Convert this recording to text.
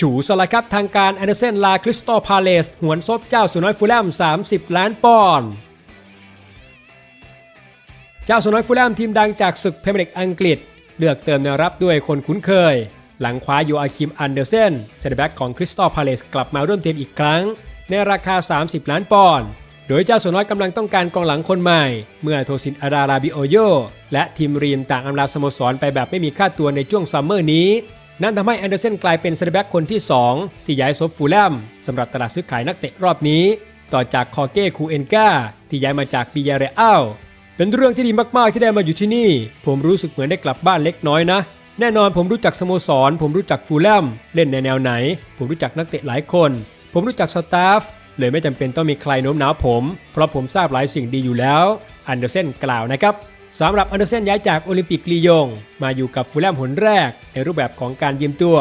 ฉูสละครับทางการแอนเดอร์เซนลาคริสตัลพาเลสหวนซบเจ้าสุน้อยฟูลแลม 30 ล้านปอนด์เจ้าสุน้อยฟูลแลมทีมดังจากศึกเพรเมียร์ลีกอังกฤษ เลือกเติมแนวรับด้วยคนคุ้นเคย หลังคว้าโยอาคิมอันเดอร์เซนเซนเตอร์แบ็กของคริสตัลพาเลสกลับมาร่วมทีมอีกครั้ง ในราคา 30 ล้านปอนด์โดยเจ้าสุน้อยกำลังต้องการกองหลังคนใหม่ เมื่อโทซินอาราราบิโอโยและทีมรีมต่างอำลาสโมสรไปแบบไม่มีค่าตัวในช่วงซัมเมอร์นี้ นั่นทำให้แอนเดอร์เซนกลายเป็นเซนเตอร์แบ็กคนที่ 2 ที่ย้ายซบฟูลแลมสำหรับตลาดซื้อขายนักเตะรอบนี้ ต่อจากคอเก้คูเอนกาที่ย้ายมาจากปิยาเรอัลเป็นเรื่องที่ดีมากๆที่ได้มาอยู่ที่นี่ ผมรู้สึกเหมือนได้กลับบ้านเล็กน้อยนะ แน่นอนผมรู้จักสโมสร ผมรู้จักฟูลแลมเล่นในแนวไหน ผมรู้จักนักเตะหลายคน ผมรู้จักสตาฟเลยไม่จำเป็นต้องมีใครโน้มน้าวผม เพราะผมทราบหลายสิ่งดีอยู่แล้วอันเดอร์เซนกล่าวนะครับ สำหรับอันเดอร์เซนย้ายจากโอลิมปิกลียง มาอยู่กับฟูลแลมหนแรก ในรูปแบบของการยืมตัว